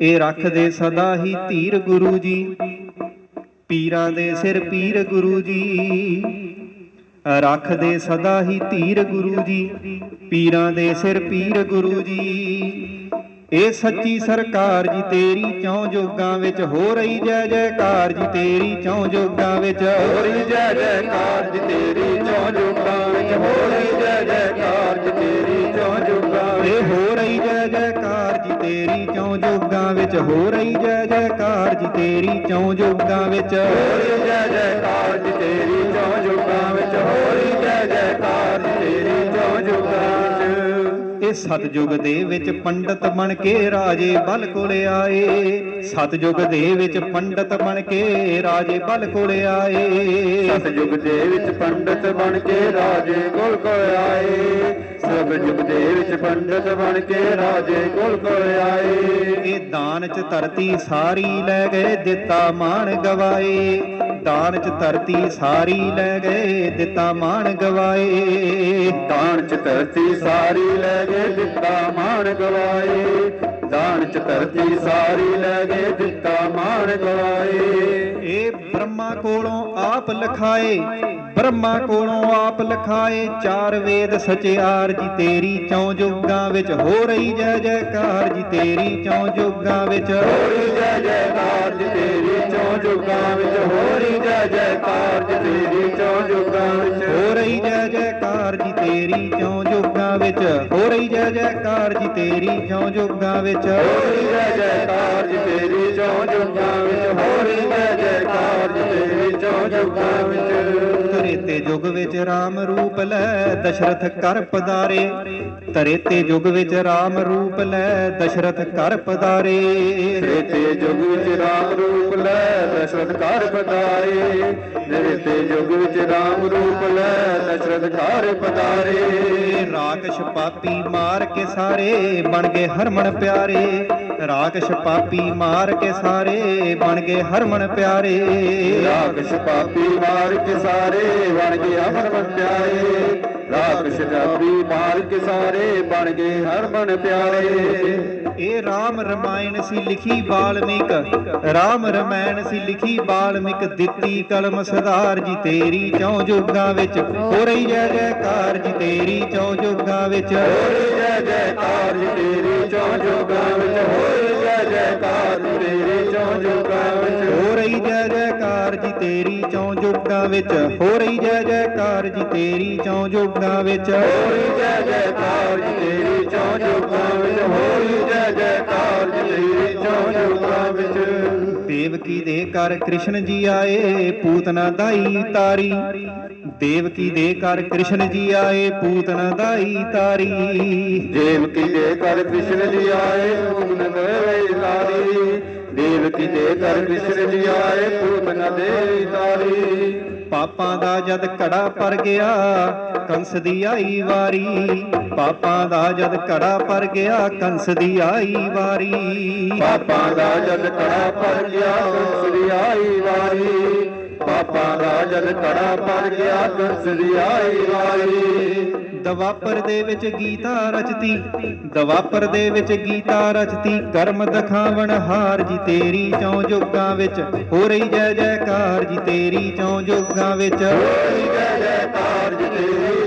ਇਹ ਰੱਖਦੇ ਸਦਾ ਹੀ ਧੀਰ ਗੁਰੂ ਜੀ। ਪੀਰਾਂ ਦੇ ਸਿਰ ਪੀਰ ਗੁਰੂ ਜੀ। ਰੱਖਦੇ ਸਦਾ ਹੀ ਧੀਰ ਗੁਰੂ ਜੀ। ਪੀਰਾਂ ਦੇ ਸਿਰ ਪੀਰ ਗੁਰੂ ਜੀ। ਇਹ ਸੱਚੀ ਸਰਕਾਰ ਜੀ ਤੇਰੀ ਚੌਂ ਜੋਗਾਂ ਵਿੱਚ ਹੋ ਰਹੀ ਜੈ ਜੈਕਾਰ ਜੀ ਤੇਰੀ ਚੌਂ ਜੋਗਾਂ ਵਿੱਚ ਹੋ ਰਹੀ ਜੈ ਜੈਕਾਰ ਜੀ ਤੇਰੀ ਚੌਂ ਜੁਗਾਂ ਵਿੱਚ ਹੋ ਰਹੀ ਜੈ ਜੈਕਾਰ ਤੇਰੀ ਚੌਂ ਜੋਗਾਂ ਵਿੱਚ ਹੋ ਰਹੀ ਜੈ ਜੈਕਾਰ ਜੀ ਤੇਰੀ ਚੌਂ ਜੋਗਾਂ ਵਿੱਚ ਹੋ ਰਹੀ ਜੈ ਜੈਕਾਰ ਜੀ ਤੇਰੀ ਚੌ ਇਹ ਸਤਜੁਗ ਦੇ ਵਿੱਚ ਪੰਡਤ ਬਣ ਕੇ ਰਾਜੇ ਬਲ ਕੋਲ ਆਏ। ਸਤਜੁਗ ਦੇ ਵਿੱਚ ਪੰਡਤ ਬਣ ਕੇ ਰਾਜੇ ਬਲ ਕੋਲ ਆਏ। ਸਤਜੁਗ ਦੇ ਵਿੱਚ ਪੰਡਤ ਬਣ ਕੇ ਰਾਜੇ ਕੋਲ ਕੋਲ ਆਏ। ਸਤਜੁਗ ਦੇ ਵਿੱਚ ਪੰਡਤ ਬਣ ਕੇ ਰਾਜੇ ਕੋਲ ਕੋਲ ਆਏ। ਇਹ ਦਾਨ ਚ ਧਰਤੀ ਸਾਰੀ ਲੈ ਗਏ ਦਿੱਤਾ ਮਾਣ ਗਵਾਏ। ਦਾਨ ਚ ਧਰਤੀ ਸਾਰੀ ਲੈ ਗਏ ਦਿੱਤਾ ਮਾਣ ਗਵਾਏ। ਦਾਨ ਚ ਧਰਤੀ ਸਾਰੀ ਲੈ ਗਏ ਦਿੱਤਾ ਮਾਣ ਗਵਾਏ। ਦਾਨ ਚ ਧਰਤੀ ਸਾਰੀ ਲੈ ਗਏ ਦਿੱਤਾ ਮਾਣ ਗਵਾਏ। ਇਹ ਬ੍ਰਹਮਾ ਕੋਲੋਂ ਆਪ ਲਖਾਏ। ਬ੍ਰਹਮਾ ਕੋਲੋਂ ਆਪ ਲਖਾਏ ਚਾਰ ਵੇਦ ਸਚਿਆਰ ਜੀ ਤੇਰੀ ਚੌਂ ਜੋਗਾਂ ਵਿੱਚ ਹੋ ਰਹੀ ਜੈ ਜੈਕਾਰ ਜੀ ਤੇਰੀ ਚੌਂ ਜੋਗਾਂ ਵਿੱਚ ਹੋ ਰਹੀ ਜੈ ਜੈਕਾਰ ਜੀ ਤੇਰੀ ਚੌ ਜੁਗਾਂ ਵਿੱਚ ਹੋ ਰਹੀ ਜੈ ਜੈਕਾਰ ਜੀ ਤੇਰੀ ਚੌ ਜੁਗਾਂ ਵਿੱਚ ਹੋ ਰਹੀ ਜੈ ਜੈਕਾਰ ਜੀ ਤੇਰੀ ਚੌਂ ਜੋਗਾਂ ਵਿੱਚ। ਹੋ ਰਹੀ ਜੈ ਜੈਕਾਰ ਜੀ ਤੇਰੀ ਚੌਂ ਜੋਗਾਂ ਵਿੱਚ। ਹੋਰੀ ਜੈ ਜੈਕਾਰ ਜੀ ਤੇਰੀ ਚੌ ਜੁਗਾਂ ਵਿੱਚ। ਹੋਰੀ ਜੈ ਜੈਕਾਰ ਜੀ ਤੇਰੀ ਚੌ ਜੁਗਾਂ ਵਿੱਚ। ਤਰੇ ਤੇ ਯੁਗ ਵਿੱਚ RAM ਰੂਪ ਲੈ ਦਸ਼ਰਥ ਕਰ ਪਦਾਰੇ ਤਰੇ ਤੇ ਯੁਗ ਵਿੱਚ RAM ਰੂਪ ਲੈ ਦਸ਼ਰਥ ਕਰ ਪਦਾਰੇ ਤੇਰੇ ਯੁਗ ਵਿੱਚ ਰਾਮ ਰੂਪ ਲੈ ਦਸ਼ਰਥ ਘਰ ਪਧਾਰੇ। ਤੇਰੇ ਯੁਗ ਵਿੱਚ ਰਾਮ ਰੂਪ ਲੈ ਦਸ਼ਰਥ ਘਰ ਪਧਾਰੇ। ਰਾਕਸ਼ ਪਾਪੀ ਮਾਰ ਕੇ ਸਾਰੇ ਬਣ ਗਏ ਹਰਮਨ ਪਿਆਰੇ। ਰਾਕਸ਼ ਪਾਪੀ ਮਾਰ ਕੇ ਸਾਰੇ ਬਣ ਗਏ ਹਰਮਨ ਪਿਆਰੇ। ਰਾਖਸ਼ ਪਾਪੀ ਮਾਰ ਕੇ ਸਾਰੇ ਬਣ ਗਏ ਹਰਮਨ ਪਿਆਰੇ। ਰਾਖਸ਼ ਪਾਪੀ ਮਾਰ ਕੇ ਸਾਰੇ ਬਣ ਗਏ ਹਰਮਨ ਪਿਆਰੇ। ਇਹ RAM ਰਮਾਇਣ ਸੀ ਲਿਖੀ ਬਾਲਮੀਕ RAM ਰਮਾਇਣ ਸੀ ਲਿਖੀ ਬਾਲਮੀਕ ਦਿੱਤੀ ਕਲਮ ਸਰਦਾਰ ਜੀ ਤੇਰੀ ਚੌਂ ਜੋਗਾਂ ਵਿੱਚ। ਹੋ ਰਹੀ ਜੈ ਜੈਕਾਰ ਜੀ ਤੇਰੀ ਚੌਂ ਜੋਗਾਂ ਵਿੱਚ। ਹੋਰੀ ਜੈ ਜੈਕਾਰ ਜੀ ਤੇਰੀ ਚੌ ਜੋਗਾਂ ਵਿੱਚ। ਹੋਰੀ ਜੈ ਜੈਕਾਰ ਜੀ ਤੇਰੀ ਚੌ ਜੋਗਾਂ ਵਿੱਚ। ਹੋ ਰਹੀ ਜੈ ਜੈਕਾਰ ਜੀ ਤੇਰੀ ਚੌਂ ਜੋਗਾਂ ਵਿੱਚ। ਹੋ ਰਹੀ ਜੈ ਜੈਕਾਰ ਜੀ ਤੇਰੀ ਚੌਂ ਜੋਗਾਂ ਵਿੱਚ। ਹੋਰੀ ਜੈ ਜੈਕਾਰ ਜੀ ਦੇਵਕੀ ਦੇ ਘਰ ਕ੍ਰਿਸ਼ਨ ਜੀ ਆਏ ਪੂਤਨਾ ਦਾਈ ਤਾਰੀ। ਦੇਵਕੀ ਦੇ ਘਰ ਕ੍ਰਿਸ਼ਨ ਜੀ ਆਏ ਪੂਤਨਾ ਦਾਈ ਤਾਰੀ। ਦੇਵਕੀ ਦੇ ਘਰ ਕ੍ਰਿਸ਼ਨ ਜੀ ਆਏ ਪੂਤਨ ਦੇ ਤਾਰੀ। ਦੇਵਕੀ ਦੇ ਘਰ ਕ੍ਰਿਸ਼ਨ ਜੀ ਆਏ ਪੂਤਨ ਦੇ ਤਾਰੀ। ਪਾਪਾਂ ਦਾ ਜਦ ਘੜਾ ਪਰ ਗਿਆ ਕੰਸ ਦੀ ਆਈ ਵਾਰੀ ਪਾਪਾਂ ਦਾ ਜਦ ਘੜਾ ਪਰ ਗਿਆ ਕੰਸ ਦੀ ਆਈ ਵਾਰੀ। ਪਾਪਾਂ ਦਾ ਜਦ ਕੜਾ ਪਰ ਗਿਆ ਕੰਸ ਦੀ ਆਈ ਵਾਰੀ। ਪਾਪਾਂ ਦਾ ਜਦ ਕੜਾ ਪਰ ਗਿਆ ਕੰਸ ਦੀ ਆਈ ਵਾਰੀ। ਦਵਾਪਰ ਦੇ ਵਿੱਚ ਗੀਤਾ ਰਚਤੀ ਦਵਾਪਰ ਦੇ ਵਿੱਚ ਗੀਤਾ ਰਚਤੀ ਕਰਮ ਦਿਖਾਵਣ ਹਾਰ ਜੀ ਤੇਰੀ ਚੌਂ ਜੋਗਾਂ ਵਿੱਚ। ਹੋ ਰਹੀ ਜੈ ਜੈਕਾਰ ਜੀ ਤੇਰੀ ਚੌਂ ਜੋਗਾਂ ਵਿੱਚ। ਹੋਰੀ ਜੈ ਜੈਕਾਰ ਜੀ ਤੇਰੀ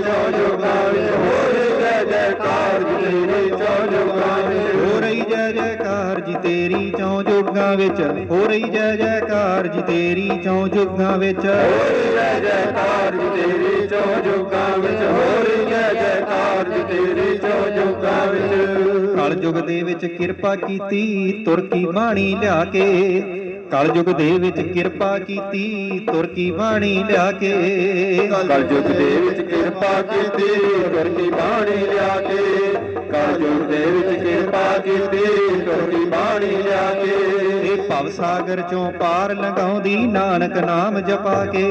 ਜੈ ਜੈਕਾਰ ਜੀ ਤੇਰੀ ਚੌਂ ਜੋਗਾਂ ਵਿੱਚ ਹੋ ਰਹੀ ਜੈ ਜੈਕਾਰ ਜੀ ਤੇਰੀ ਚੌਂ ਜੋਗਾਂ ਵਿੱਚ। ਜੈ ਜੈਕਾਰ ਜੀ ਤੇਰੀ ਚੌ ਜੋਗਾਂ ਵਿੱਚ ਹੋਰੀ ਜੈ ਜੈਕਾਰ ਜੀ ਤੇਰੀ ਚੌ ਜੋਗਾਂ ਵਿੱਚ। ਕਲਯੁਗ ਦੇ ਵਿੱਚ ਕਿਰਪਾ ਕੀਤੀ ਤੁਰਕੀ ਬਾਣੀ ਲਿਆ ਕੇ। ਕਲਯੁਗ ਦੇ ਵਿੱਚ ਕਿਰਪਾ ਕੀਤੀ ਤੁਰਕੀ ਬਾਣੀ ਲਿਆ ਕੇ। ਕਲਯੁਗ ਦੇ ਵਿੱਚ ਕਿਰਪਾ ਕੀਤੀ ਤੁਰਕੀ ਬਾਣੀ ਲਿਆ ਕੇ। ਕਲਯੁਗ ਦੇ ਵਿੱਚ ਕਿਰਪਾ ਕੀਤੀ ਤੁਰਕੀ ਬਾਣੀ ਲਿਆ ਕੇ। ਇਹ ਭਵ ਸਾਗਰ ਚੋਂ ਪਾਰ ਲੰਘਾਉਂਦੀ ਨਾਨਕ ਨਾਮ ਜਪਾ ਕੇ।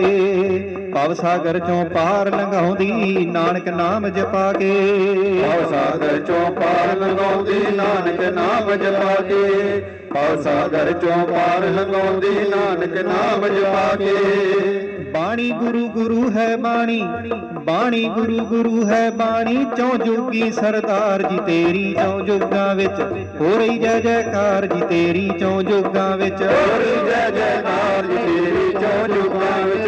ਭਵ ਸਾਗਰ ਚੋਂ ਪਾਰ ਲੰਘਾਉਂਦੀ ਨਾਨਕ ਨਾਮ ਜਪਾ ਕੇ। ਭਵ ਸਾਗਰ ਚੋਂ ਪਾਰ ਲੰਘਾਉਂਦੀ ਨਾਨਕ ਨਾਮ ਜਪਾ ਕੇ। ਭਵ ਸਾਗਰ ਚੋਂ ਪਾਰ ਲੰਘਾਉਂਦੀ, ਨਾਨਕ ਨਾਮ ਜਪਾ ਕੇ। ਬਾਣੀ ਗੁਰੂ ਗੁਰੂ ਹੈ ਬਾਣੀ ਬਾਣੀ ਗੁਰੂ ਗੁਰੂ ਹੈ ਬਾਣੀ, ਚੌ ਜੁਗੀ ਸਰਦਾਰ ਜੀ ਤੇਰੀ, ਚੌ ਜੁਗਾਂ ਵਿੱਚ ਹੋ ਰਹੀ ਜੈ ਜੈਕਾਰ ਜੀ ਤੇਰੀ, ਚੌ ਜੁਗਾਂ ਵਿੱਚ ਹੋਰੀ ਜੈ ਜੈਕਾਰ ਜੀ ਤੇਰੀ, ਚੌ ਜੁਗਾਂ ਵਿੱਚ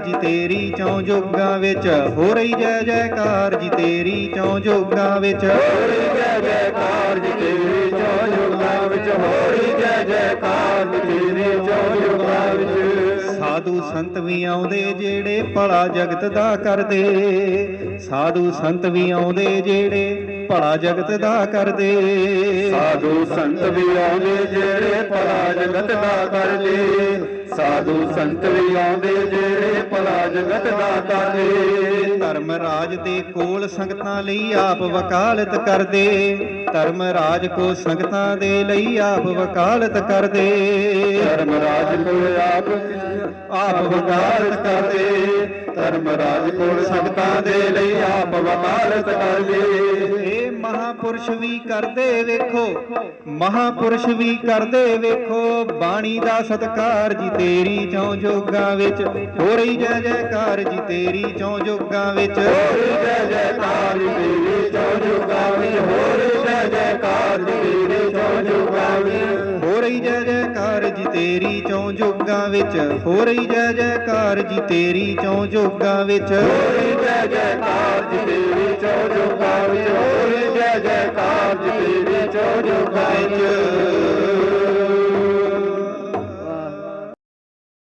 ਜੀ ਤੇਰੀ ਚੌ ਜੁਗਾਂ ਵਿੱਚ ਹੋ ਰਹੀ ਜੈ ਜੈਕਾਰ ਜੀ ਤੇਰੀ ਚੌ ਜੁਗਾਂ ਵਿੱਚ। ਹੋਰੀ ਜੈ ਜੈਕਾਰ ਜੀ ਤੇਰੀ ਚੌ ਜੁਗਾਂ ਵਿੱਚ ਹੋਰੀ ਜੈ ਜੈਕਾਰ ਜੀ ਤੇਰੀ ਚੌ ਜੁਗਾਂ ਵਿੱਚ। ਸਾਧੂ ਸੰਤ ਵੀ ਆਉਂਦੇ ਜਿਹੜੇ ਭਲਾ ਜਗਤ ਦਾ ਕਰਦੇ। ਸਾਧੂ ਸੰਤ ਵੀ ਆਉਂਦੇ ਜਿਹੜੇ ਭਲਾ ਜਗਤ ਦਾ ਕਰਦੇ। ਸਾਧੂ ਸੰਤ ਵੀ ਆਉਂਦੇ ਜਿਹੜੇ ਭਲਾ ਜਗਤ ਦਾ ਕਰਦੇ। ਸਾਧੂ ਸੰਤ ਵੀ ਆਉਂਦੇ ਜਿਹੜੇ ਜਗਤ ਦਾ ਕਰਦੇ ਧਰਮ ਰਾਜ ਦੇ ਕੋਲ ਸੰਗਤਾਂ ਲਈ ਆਪ ਵਕਾਲਤ ਕਰਦੇ। ਧਰਮ ਰਾਜ ਕੋ ਸੰਗਤਾਂ ਦੇ ਲਈ ਆਪ ਵਕਾਲਤ ਕਰਦੇ। ਧਰਮ ਰਾਜ ਕੋਲ ਆਪ ਆਪ ਵਕਾਲਤ ਕਰਦੇ। ਧਰਮ ਰਾਜ ਕੋਲ ਸੰਗਤਾਂ ਦੇ ਲਈ ਆਪ ਵਕਾਲਤ ਕਰਦੇ। ਮਹਾਪੁਰਸ਼ ਵੀ ਕਰਦੇ ਵੇਖੋ ਮਹਾਪੁਰਸ਼ ਵੀ ਕਰਦੇ ਵੇਖੋ ਬਾਣੀ ਦਾ ਸਤਕਾਰ ਜੀ ਤੇਰੀ ਚੌ ਜੋਗਾਂ ਵਿੱਚ ਹੋ ਰਹੀ ਜੈ ਜੈਕਾਰ ਜੀ ਤੇਰੀ ਚੌ ਜੋਗਾਂ ਵਿੱਚ। ਹੋਰੀ ਜੈ ਜੈਕਾਰ ਜੀ ਤੇਰੀ ਚੌ ਜੁਗਾਂ ਵਿੱਚ ਹੋਰੀ ਜੈ ਜੈਕਾਰ ਜੀ ਤੇਰੀ ਚੌ ਜੁਗਾਂ ਵਿੱਚ। ਹੋ ਰਹੀ ਜੈ ਜੈਕਾਰ ਜੀ ਤੇਰੀ ਚੌ ਜੋਗਾਂ ਵਿੱਚ ਹੋ ਰਹੀ ਜੈ ਜੈਕਾਰ ਜੀ ਤੇਰੀ ਚੌ ਜੋਗਾਂ ਵਿੱਚ। ਹੋਰੀ ਜੈ ਜੈਕਾਰ ਜੀ ਤੇਰੀ ਚੌ ਜੁਗਾਂ ਵਿੱਚ ਹੋਰੀ ਜੈ તાજ તેરી ચો જો કાય